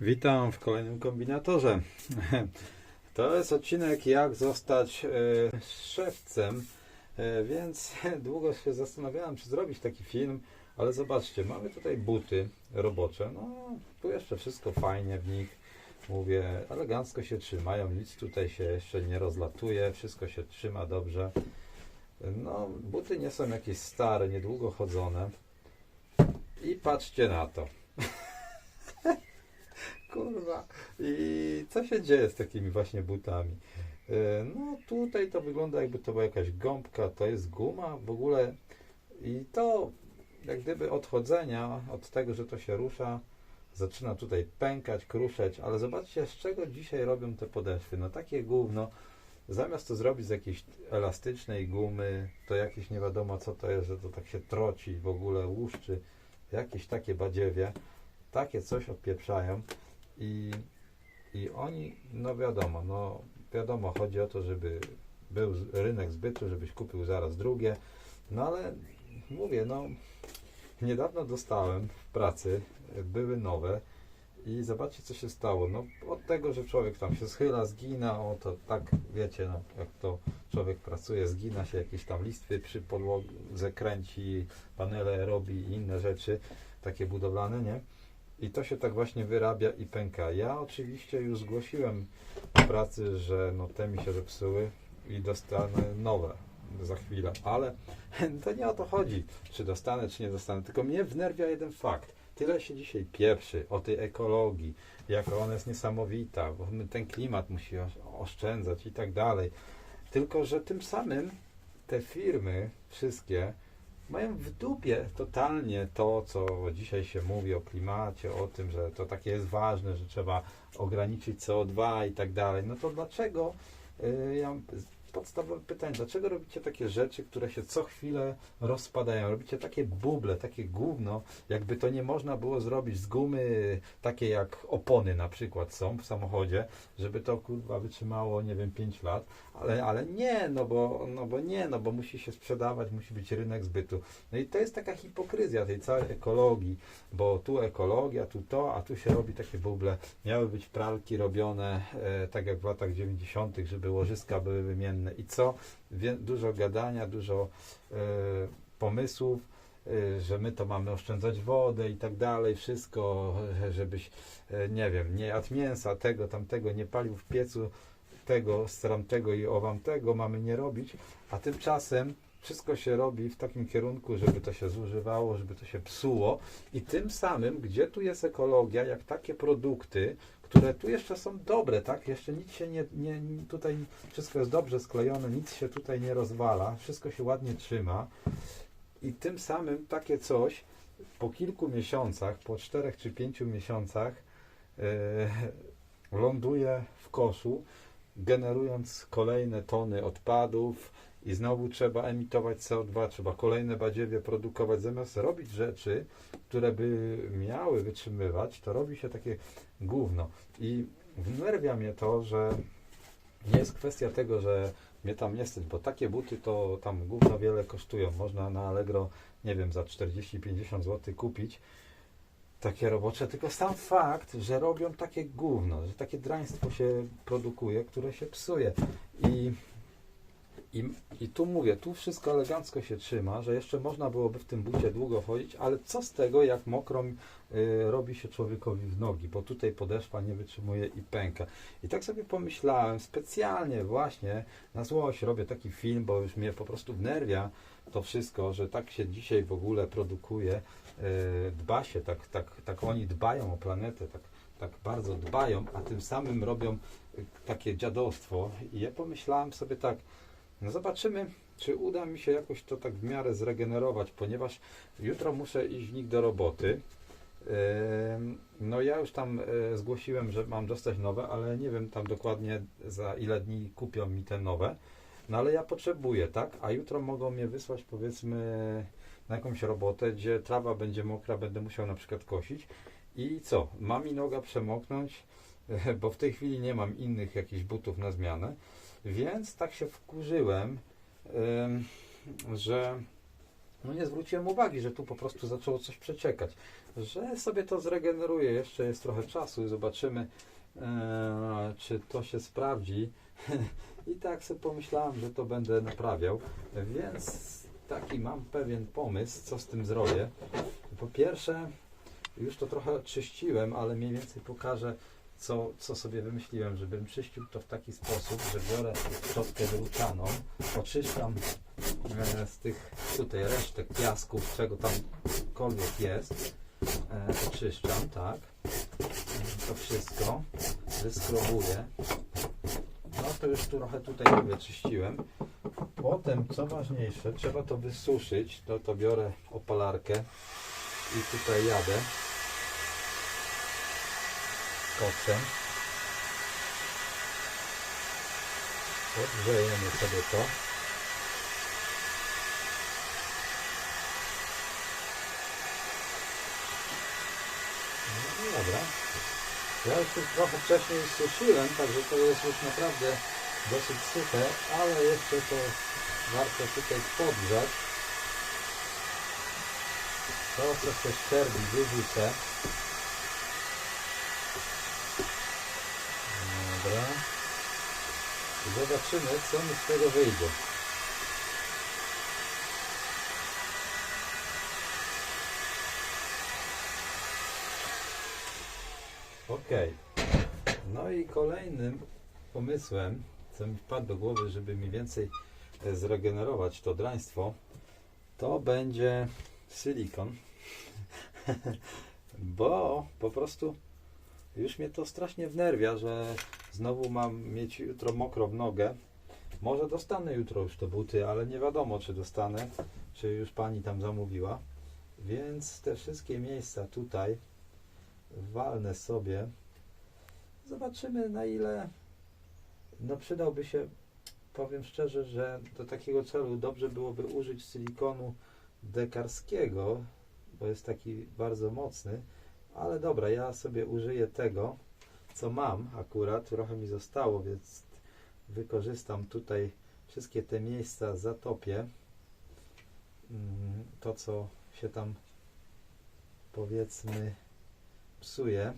Witam w kolejnym kombinatorze. To jest odcinek jak zostać e, szewcem, e, więc długo się zastanawiałem, czy zrobić taki film, ale zobaczcie, mamy tutaj buty robocze, no tu jeszcze wszystko fajnie w nich, mówię, elegancko się trzymają, nic tutaj się jeszcze nie rozlatuje, wszystko się trzyma dobrze. No, buty nie są jakieś stare, niedługo chodzone. I patrzcie na to. Kurwa. I co się dzieje z takimi właśnie butami? E, No tutaj to wygląda jakby to była jakaś gąbka, to jest guma w ogóle i to jak gdyby odchodzenia od tego, że to się rusza, zaczyna tutaj pękać, kruszeć, ale zobaczcie z czego dzisiaj robią te podeszwy. No takie gówno, zamiast to zrobić z jakiejś elastycznej gumy, to jakieś nie wiadomo co to jest, że to tak się troci w ogóle, łuszczy, jakieś takie badziewie, takie coś odpieprzają. I, I oni, no wiadomo, no wiadomo, chodzi o to, żeby był rynek zbytu, żebyś kupił zaraz drugie. No ale mówię, no niedawno dostałem w pracy, e, były nowe i zobaczcie co się stało. No od tego, że człowiek tam się schyla, zgina, o to tak wiecie, no jak to człowiek pracuje, zgina się, jakieś tam listwy przy podłodze kręci, panele robi i inne rzeczy, takie budowlane, nie? I to się tak właśnie wyrabia i pęka. Ja oczywiście już zgłosiłem w pracy, że no te mi się zepsuły i dostanę nowe za chwilę, ale to nie o to chodzi, czy dostanę, czy nie dostanę, tylko mnie wnerwia jeden fakt. Tyle się dzisiaj pieprzy o tej ekologii, jak ona jest niesamowita, bo my ten klimat musi osz- oszczędzać i tak dalej. Tylko, że tym samym te firmy wszystkie mają w dupie totalnie to, co dzisiaj się mówi o klimacie, o tym, że to takie jest ważne, że trzeba ograniczyć CO2 i tak dalej. No to dlaczego, y, ja podstawowe pytanie, dlaczego robicie takie rzeczy, które się co chwilę rozpadają? Robicie takie buble, takie gówno, jakby to nie można było zrobić z gumy, takie jak opony na przykład są w samochodzie, żeby to kurwa wytrzymało, nie wiem, 5 lat, ale, ale nie, no bo, no bo nie, no bo musi się sprzedawać, musi być rynek zbytu. No i to jest taka hipokryzja tej całej ekologii, bo tu ekologia, tu to, a tu się robi takie buble. Miały być pralki robione e, tak jak w latach 90., żeby łożyska były wymienne i co? Dużo gadania, dużo e, pomysłów, e, że my to mamy oszczędzać wodę i tak dalej, wszystko, żebyś, e, nie wiem, nie jadł mięsa, tego, tamtego, nie palił w piecu tego, staram tego i owam tego mamy nie robić, a tymczasem wszystko się robi w takim kierunku, żeby to się zużywało, żeby to się psuło i tym samym, gdzie tu jest ekologia, jak takie produkty, które tu jeszcze są dobre, tak? Jeszcze nic się nie, nie tutaj wszystko jest dobrze sklejone, nic się tutaj nie rozwala, wszystko się ładnie trzyma i tym samym takie coś po kilku miesiącach, po czterech czy pięciu miesiącach e, ląduje w koszu, generując kolejne tony odpadów i znowu trzeba emitować CO2, trzeba kolejne badziewie produkować, zamiast robić rzeczy, które by miały wytrzymywać, to robi się takie gówno. I wnerwia mnie to, że nie jest kwestia tego, że mnie tam nie stać, bo takie buty to tam gówno wiele kosztują. Można na Allegro, nie wiem, za 40-50 zł kupić takie robocze, tylko sam fakt, że robią takie gówno, że takie draństwo się produkuje, które się psuje. I, i, I tu mówię, tu wszystko elegancko się trzyma, że jeszcze można byłoby w tym bucie długo chodzić, ale co z tego, jak mokro y, robi się człowiekowi w nogi, bo tutaj podeszwa nie wytrzymuje i pęka. I tak sobie pomyślałem, specjalnie właśnie na złość robię taki film, bo już mnie po prostu wnerwia to wszystko, że tak się dzisiaj w ogóle produkuje, y, dba się, tak, tak, tak oni dbają o planetę, tak, tak bardzo dbają, a tym samym robią y, takie dziadostwo. I ja pomyślałem sobie tak, no zobaczymy, czy uda mi się jakoś to tak w miarę zregenerować, ponieważ jutro muszę iść w nich do roboty. No ja już tam e, zgłosiłem, że mam dostać nowe, ale nie wiem tam dokładnie za ile dni kupią mi te nowe. No ale ja potrzebuję, tak? A jutro mogą mnie wysłać powiedzmy na jakąś robotę, gdzie trawa będzie mokra, będę musiał na przykład kosić. I co? Ma mi noga przemoknąć, bo w tej chwili nie mam innych jakichś butów na zmianę. Więc tak się wkurzyłem, że no nie zwróciłem uwagi, że tu po prostu zaczęło coś przeciekać. Że sobie to zregeneruję, jeszcze jest trochę czasu i zobaczymy, e, czy to się sprawdzi. I tak sobie pomyślałem, że to będę naprawiał, więc taki mam pewien pomysł, co z tym zrobię. Po pierwsze, już to trochę czyściłem, ale mniej więcej pokażę, co, co sobie wymyśliłem, żebym czyścił to w taki sposób, że biorę szczotkę wyłuczaną, oczyszczam e, z tych tutaj resztek piasków, czego tamkolwiek jest, e, oczyszczam, tak, to wszystko, wyskrobuję, no to już trochę tutaj mówię, czyściłem. Potem, co ważniejsze, trzeba to wysuszyć, no to biorę opalarkę i tutaj jadę koksem. Podgrzejemy sobie to. No dobra. Ja już trochę wcześniej suszyłem, także to jest już naprawdę dosyć suche, ale jeszcze to warto tutaj podgrzać. To, co się szczerbi, wyrzucę. Dobra. I zobaczymy, co mi z tego wyjdzie. Ok. No i kolejnym pomysłem, co mi wpadł do głowy, żeby mi więcej e, zregenerować to draństwo, to będzie silikon. Bo po prostu już mnie to strasznie wnerwia, że znowu mam mieć jutro mokro w nogę. Może dostanę jutro już te buty, ale nie wiadomo, czy dostanę, czy już pani tam zamówiła. Więc te wszystkie miejsca tutaj walnę sobie. Zobaczymy na ile no przydałby się, powiem szczerze, że do takiego celu dobrze byłoby użyć silikonu dekarskiego, bo jest taki bardzo mocny, ale dobra, ja sobie użyję tego, co mam akurat, trochę mi zostało, więc wykorzystam tutaj wszystkie te miejsca, zatopię mm, to, co się tam powiedzmy psuje.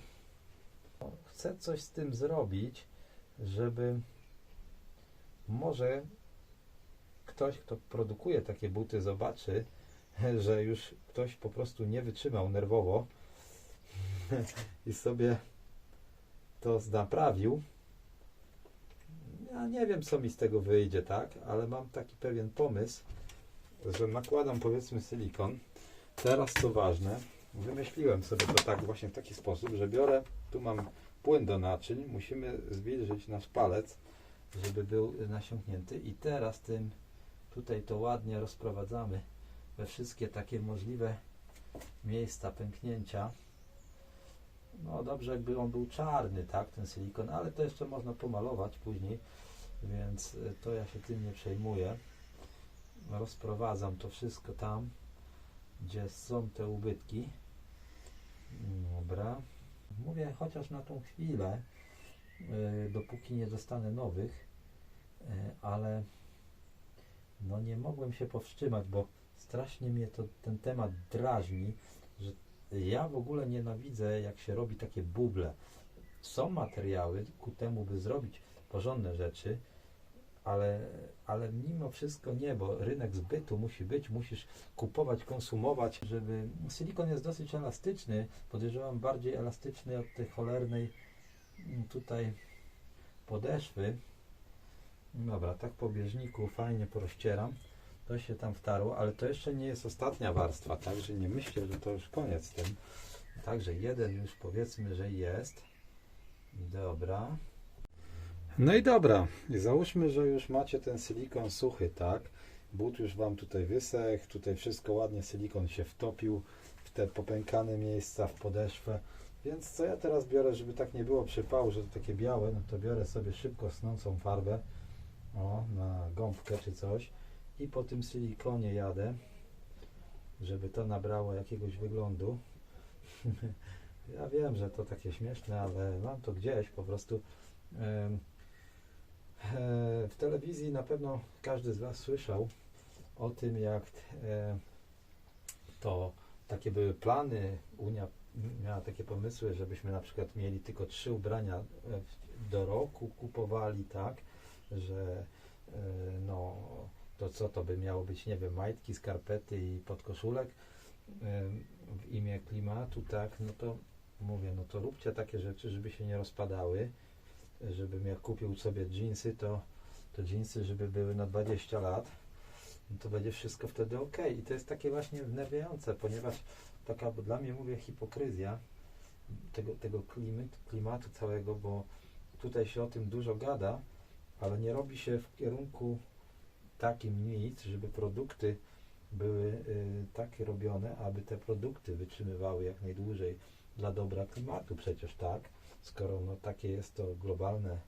Chcę coś z tym zrobić, żeby może ktoś, kto produkuje takie buty, zobaczy, że już ktoś po prostu nie wytrzymał nerwowo i sobie to naprawił. Ja nie wiem, co mi z tego wyjdzie, tak, ale mam taki pewien pomysł, że nakładam powiedzmy silikon. Teraz co ważne, wymyśliłem sobie to tak właśnie w taki sposób, że biorę, tu mam płyn do naczyń, musimy zwilżyć nasz palec, żeby był nasiąknięty i teraz tym tutaj to ładnie rozprowadzamy we wszystkie takie możliwe miejsca pęknięcia. No dobrze, jakby on był czarny, tak, ten silikon, ale to jeszcze można pomalować później, więc y, to ja się tym nie przejmuję. Rozprowadzam to wszystko tam, gdzie są te ubytki. Dobra. Mówię chociaż na tą chwilę, y, dopóki nie dostanę nowych, y, ale no nie mogłem się powstrzymać, bo strasznie mnie to ten temat drażni, że ja w ogóle nienawidzę, jak się robi takie buble. Są materiały ku temu, by zrobić porządne rzeczy, ale, ale mimo wszystko nie, bo rynek zbytu musi być, musisz kupować, konsumować, żeby... Silikon jest dosyć elastyczny, podejrzewam bardziej elastyczny od tej cholernej mm, tutaj podeszwy. Dobra, tak po bieżniku fajnie porozcieram. To się tam wtarło, ale to jeszcze nie jest ostatnia warstwa, także nie myślę, że to już koniec z tym. Także jeden już powiedzmy, że jest. Dobra. No i dobra, I załóżmy, że już macie ten silikon suchy, tak? But już Wam tutaj wysechł, tutaj wszystko ładnie, silikon się wtopił w te popękane miejsca, w podeszwę. Więc co ja teraz biorę, żeby tak nie było przypału, że to takie białe, no to biorę sobie szybko snącą farbę, o, na gąbkę czy coś i po tym silikonie jadę, żeby to nabrało jakiegoś wyglądu. ja wiem, że to takie śmieszne, ale mam to gdzieś po prostu. e, W telewizji na pewno każdy z Was słyszał o tym, jak e, to takie były plany. Unia miała takie pomysły, żebyśmy na przykład mieli tylko trzy ubrania e, do roku kupowali, tak, że no to co to by miało być, nie wiem, majtki, skarpety i podkoszulek w imię klimatu, tak, no to mówię, no to róbcie takie rzeczy, żeby się nie rozpadały, żebym jak kupił sobie dżinsy, to, to dżinsy, żeby były na 20 lat, no to będzie wszystko wtedy ok. I to jest takie właśnie wnerwiające, ponieważ taka bo dla mnie, mówię, hipokryzja tego, tego klimatu, klimatu całego, bo tutaj się o tym dużo gada, ale nie robi się w kierunku takim nic, żeby produkty były y, takie robione, aby te produkty wytrzymywały jak najdłużej dla dobra klimatu. Przecież tak, skoro no, takie jest to globalne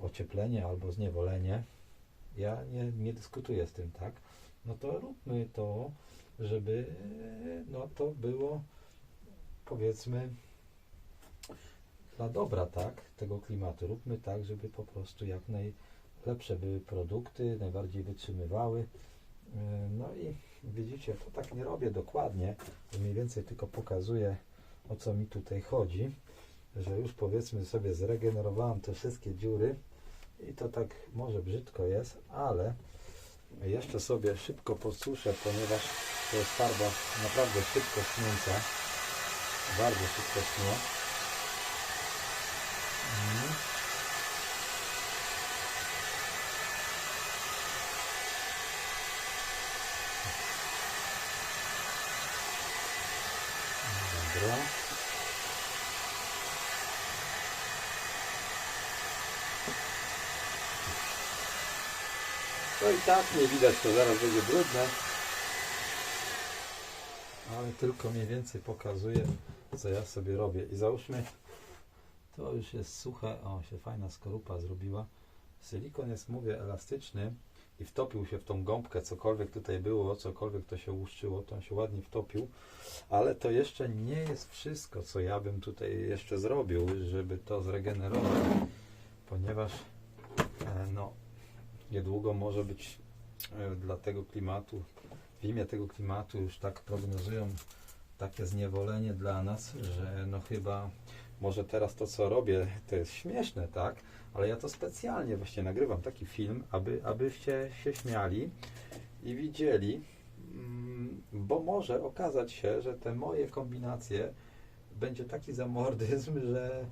ocieplenie albo zniewolenie, ja nie, nie dyskutuję z tym, tak, no to róbmy to, żeby y, no, to było powiedzmy dla dobra, tak, tego klimatu. Róbmy tak, żeby po prostu jak najlepsze były produkty, najbardziej wytrzymywały. Yy, No i widzicie, to tak nie robię dokładnie, mniej więcej tylko pokazuję o co mi tutaj chodzi, że już powiedzmy sobie zregenerowałem te wszystkie dziury i to tak może brzydko jest, ale jeszcze sobie szybko posuszę, ponieważ to jest farba naprawdę szybko śniąca, bardzo szybko śnię. Mhm. No i tak nie widać, to zaraz będzie brudne. Ale tylko mniej więcej pokazuję, co ja sobie robię. I załóżmy, to już jest suche, o się fajna skorupa zrobiła. Silikon jest, mówię, elastyczny i wtopił się w tą gąbkę, cokolwiek tutaj było, cokolwiek to się łuszczyło, to on się ładnie wtopił, ale to jeszcze nie jest wszystko, co ja bym tutaj jeszcze zrobił, żeby to zregenerować, ponieważ e, no, niedługo może być e, dla tego klimatu, w imię tego klimatu już tak prognozują takie zniewolenie dla nas, że no chyba może teraz to, co robię, to jest śmieszne, tak? Ale ja to specjalnie właśnie nagrywam taki film, aby, abyście się śmiali i widzieli, mm, bo może okazać się, że te moje kombinacje będzie taki zamordyzm, że,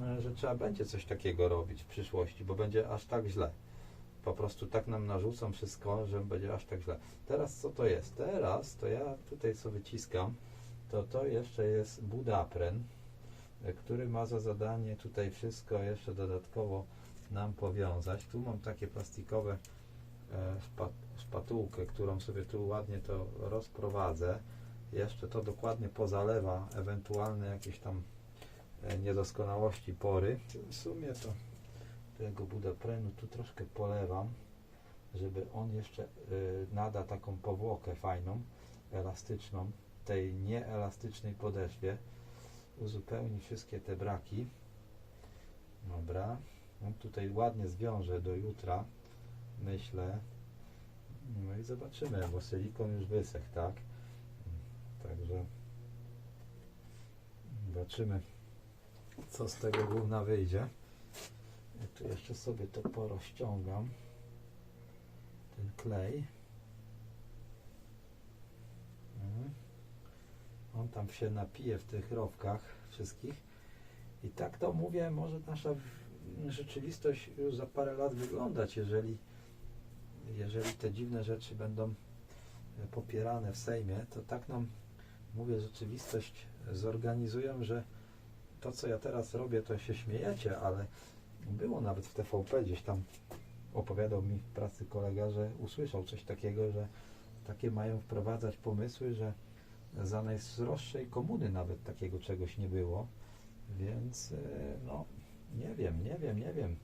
mm, że trzeba będzie coś takiego robić w przyszłości, bo będzie aż tak źle. Po prostu tak nam narzucą wszystko, że będzie aż tak źle. Teraz co to jest? Teraz to ja tutaj co wyciskam, to to jeszcze jest budapren, który ma za zadanie tutaj wszystko jeszcze dodatkowo nam powiązać. Tu mam takie plastikowe e, szpa, szpatułkę, którą sobie tu ładnie to rozprowadzę. Jeszcze to dokładnie pozalewa ewentualne jakieś tam e, niedoskonałości pory. W sumie to tego budaprenu tu troszkę polewam, żeby on jeszcze y, nada taką powłokę fajną, elastyczną, tej nieelastycznej podeszwie. Uzupełni wszystkie te braki. Dobra. On tutaj ładnie zwiąże do jutra, myślę. No i zobaczymy, bo silikon już wysechł, tak? Także zobaczymy, co z tego gówna wyjdzie. Ja tu jeszcze sobie to porozciągam. Ten klej. Mhm. On tam się napije w tych rowkach wszystkich. I tak to mówię, może nasza rzeczywistość już za parę lat wyglądać, jeżeli, jeżeli te dziwne rzeczy będą e, popierane w Sejmie, to tak nam, mówię, rzeczywistość zorganizują, że to, co ja teraz robię, to się śmiejecie, ale było nawet w TVP gdzieś tam opowiadał mi w pracy kolega, że usłyszał coś takiego, że takie mają wprowadzać pomysły, że za najzdroższej komuny nawet takiego czegoś nie było. Więc e, no nie wiem, nie wiem, nie wiem,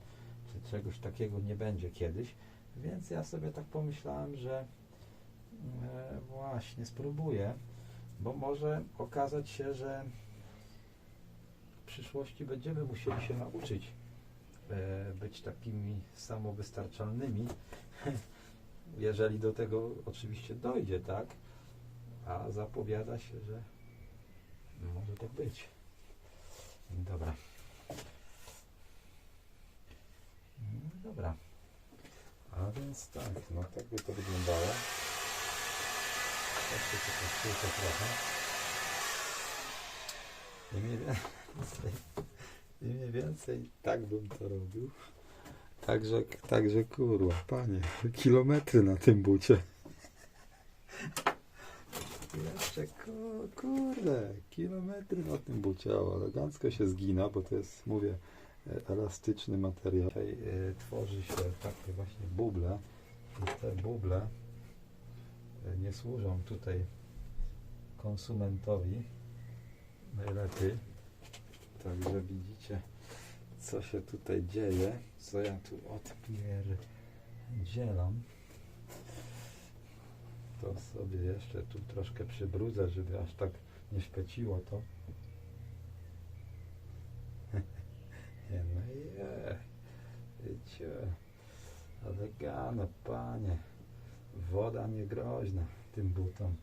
czy czegoś takiego nie będzie kiedyś. Więc ja sobie tak pomyślałem, że e, właśnie spróbuję, bo może okazać się, że w przyszłości będziemy musieli się nauczyć e, być takimi samowystarczalnymi, jeżeli do tego oczywiście dojdzie, tak? A zapowiada się, że może tak być. Dobra. No Dobra. A więc tak, no tak by to wyglądało. Jeszcze się poszczęście trochę. I mniej więcej, i mniej więcej tak bym to robił. Także, także kurwa, panie, kilometry na tym bucie. Jeszcze ku- kurde, kilometry na tym bucie, o, elegancko się zgina, bo to jest, mówię, e, elastyczny materiał. Tutaj e, tworzy się takie właśnie buble i te buble e, nie służą tutaj konsumentowi najlepiej. Także widzicie, co się tutaj dzieje, co ja tu odpierdzielam. To sobie jeszcze tu troszkę przybrudzę, żeby aż tak nie szpeciło to. No wiecie, elegano, panie, woda niegroźna tym butom.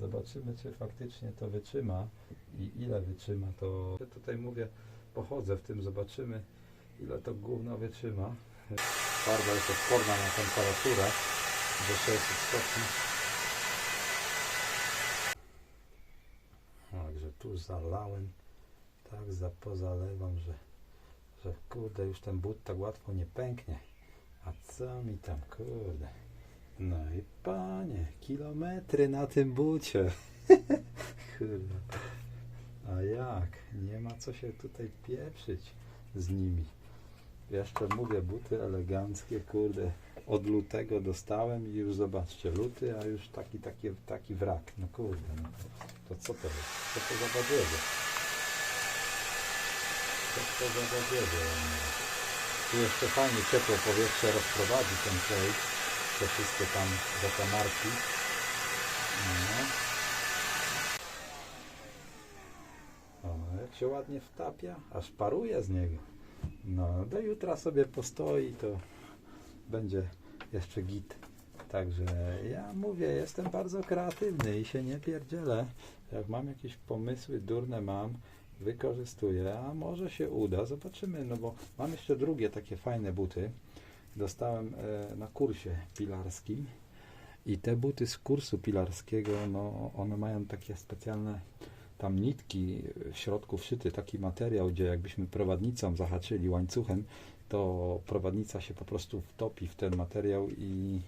Zobaczymy, czy faktycznie to wytrzyma i ile wytrzyma to. Ja tutaj mówię, pochodzę w tym, zobaczymy, ile to gówno wytrzyma. Farba jest odporna na temperaturę do 600 stopni. Także tu zalałem, tak za pozalewam, że, że kurde, już ten but tak łatwo nie pęknie. A co mi tam, kurde. No i panie, kilometry na tym bucie. kurde. A jak? Nie ma co się tutaj pieprzyć z nimi. Jeszcze mówię, buty eleganckie, kurde, od lutego dostałem i już zobaczcie, luty, a już taki, taki, taki wrak. No kurde, no to, co to jest? Co to za babiedzie? Co to za babiedzie? Tu jeszcze fajnie ciepłe powietrze rozprowadzi ten klej, te wszystkie tam zakamarki. No. O, jak się ładnie wtapia, aż paruje z niego. No, do jutra sobie postoi, to będzie jeszcze git. Także ja mówię, jestem bardzo kreatywny i się nie pierdzielę. Jak mam jakieś pomysły, durne mam, wykorzystuję, a może się uda, zobaczymy, no bo mam jeszcze drugie takie fajne buty. Dostałem e, na kursie pilarskim i te buty z kursu pilarskiego, no one mają takie specjalne tam nitki w środku wszyty, taki materiał, gdzie jakbyśmy prowadnicą zahaczyli łańcuchem, to prowadnica się po prostu wtopi w ten materiał i,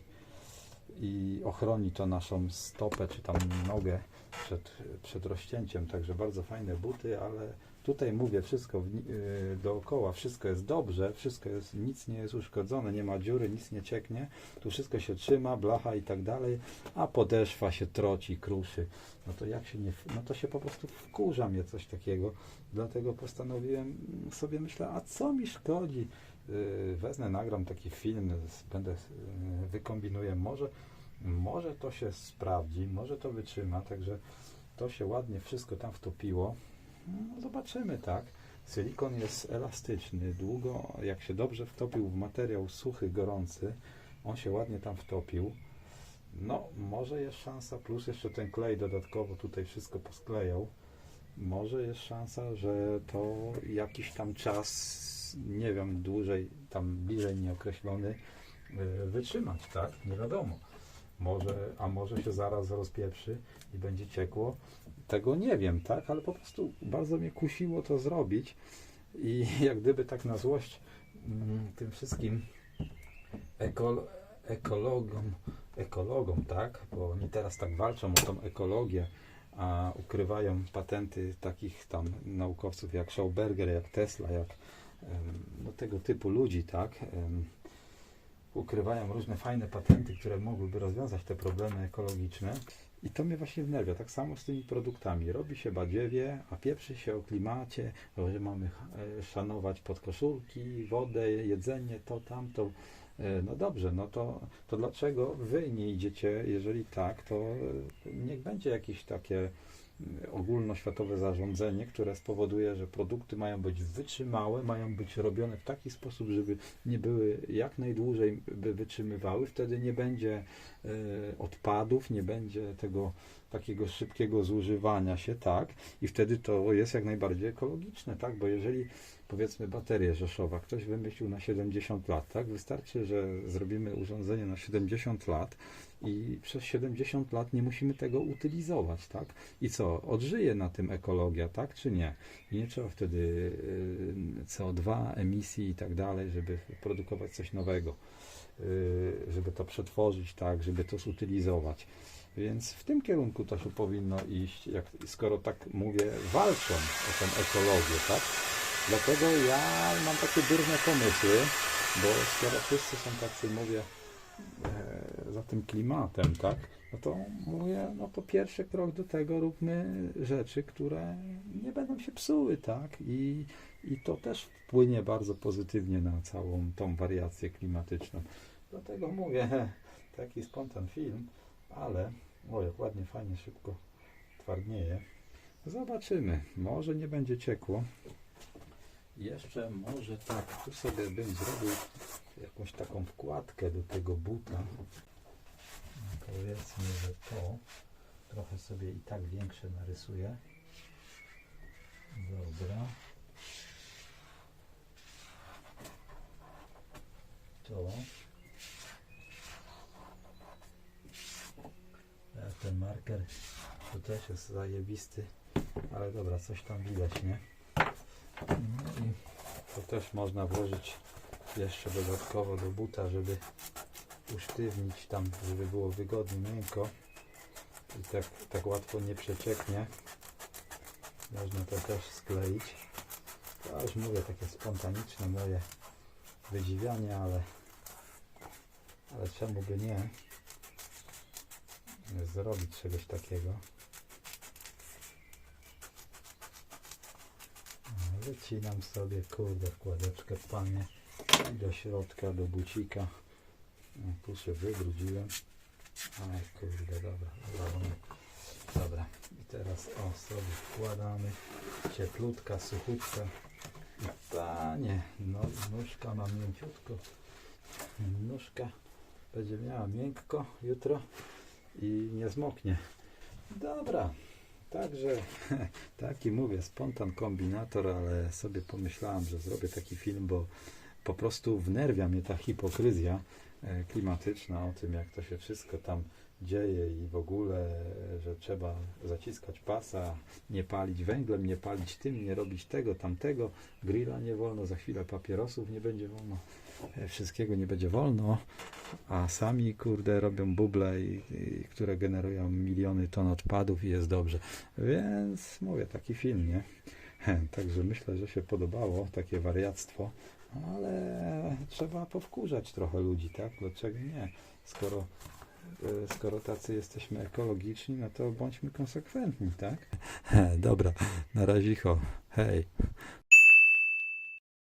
i ochroni to naszą stopę czy tam nogę przed, przed rozcięciem. Także bardzo fajne buty, ale tutaj mówię wszystko w, yy, dookoła, wszystko jest dobrze, wszystko jest, nic nie jest uszkodzone, nie ma dziury, nic nie cieknie, tu wszystko się trzyma, blacha i tak dalej, a podeszwa się troci, kruszy. No to jak się nie, no to się po prostu wkurza mnie coś takiego, dlatego postanowiłem sobie, myślę, a co mi szkodzi, Yy, wezmę, nagram taki film, będę, yy, wykombinuję, może, może to się sprawdzi, może to wytrzyma, także to się ładnie wszystko tam wtopiło. No, zobaczymy, tak. Silikon jest elastyczny, długo, jak się dobrze wtopił w materiał suchy, gorący, on się ładnie tam wtopił. No, może jest szansa, plus jeszcze ten klej dodatkowo tutaj wszystko posklejał. Może jest szansa, że to jakiś tam czas, nie wiem, dłużej, tam bliżej nieokreślony, y, wytrzymać, tak? Nie wiadomo. Może, a może się zaraz rozpieprzy i będzie ciekło. Tego nie wiem, tak? Ale po prostu bardzo mnie kusiło to zrobić i jak gdyby tak na złość mm, tym wszystkim ekol, ekologom, ekologom, tak? Bo oni teraz tak walczą o tą ekologię, a ukrywają patenty takich tam naukowców jak Schauberger, jak Tesla, jak no, tego typu ludzi, tak? Ukrywają różne fajne patenty, które mogłyby rozwiązać te problemy ekologiczne. I to mnie właśnie wnerwia. Tak samo z tymi produktami. Robi się badziewie, a pieprzy się o klimacie, że mamy e, szanować podkoszulki, wodę, jedzenie, to, tamto. E, No dobrze, no to, to dlaczego wy nie idziecie, jeżeli tak, to e, niech będzie jakieś takie ogólnoświatowe zarządzenie, które spowoduje, że produkty mają być wytrzymałe, mają być robione w taki sposób, żeby nie były jak najdłużej by wytrzymywały. Wtedy nie będzie y, odpadów, nie będzie tego takiego szybkiego zużywania się, tak? I wtedy to jest jak najbardziej ekologiczne, tak? Bo jeżeli powiedzmy baterię Rzeszowa ktoś wymyślił na 70 lat, tak? Wystarczy, że zrobimy urządzenie na 70 lat i przez 70 lat nie musimy tego utylizować, tak? I co? Odżyje na tym ekologia, tak? Czy nie? I nie trzeba wtedy y, CO2, emisji i tak dalej, żeby produkować coś nowego, y, żeby to przetworzyć, tak? Żeby to zutylizować. Więc w tym kierunku to się powinno iść, jak, skoro tak mówię, walczą o tę ekologię, tak? Dlatego ja mam takie durne pomysły, bo skoro wszyscy są tacy, mówię, za tym klimatem, tak? No to mówię, no to pierwszy krok do tego róbmy rzeczy, które nie będą się psuły, tak? I, i to też wpłynie bardzo pozytywnie na całą tą wariację klimatyczną. Dlatego mówię, taki spontan film, ale o jak ładnie, fajnie, szybko twardnieje. Zobaczymy. Może nie będzie ciekło. Jeszcze może tak, tu sobie bym zrobił jakąś taką wkładkę do tego buta. Powiedzmy, że to trochę sobie i tak większe narysuję. Dobra. To. E, Ten marker to też jest zajebisty, ale dobra, coś tam widać, nie? No i to też można włożyć jeszcze dodatkowo do buta, żeby usztywnić tam, żeby było wygodnie, miękko i tak, tak łatwo nie przecieknie. Można to też skleić. To już mówię, takie spontaniczne moje wydziwianie, ale, ale czemu by nie zrobić czegoś takiego. Wycinam sobie, kurde, wkładeczkę panie do środka, do bucika. O, Tu się wybrudziłem. Aj, kurde, dobra, dobra. Dobra, i teraz o, sobie wkładamy. Cieplutka, suchutka. Panie, no, nóżka ma mięciutko. Nóżka będzie miała miękko jutro i nie zmoknie. Dobra, także taki mówię, spontan kombinator, ale sobie pomyślałem, że zrobię taki film, bo po prostu wnerwia mnie ta hipokryzja klimatyczna o tym, jak to się wszystko tam dzieje i w ogóle, że trzeba zaciskać pasa, nie palić węglem, nie palić tym, nie robić tego, tamtego, grilla nie wolno, za chwilę papierosów nie będzie wolno, e, wszystkiego nie będzie wolno, a sami, kurde, robią buble, i, i, które generują miliony ton odpadów i jest dobrze. Więc mówię, taki film, nie? Także myślę, że się podobało takie wariactwo, ale trzeba powkurzać trochę ludzi, tak? Dlaczego nie? Skoro, e, skoro tacy jesteśmy ekologiczni, no to bądźmy konsekwentni, tak? Dobra, na razie, hej.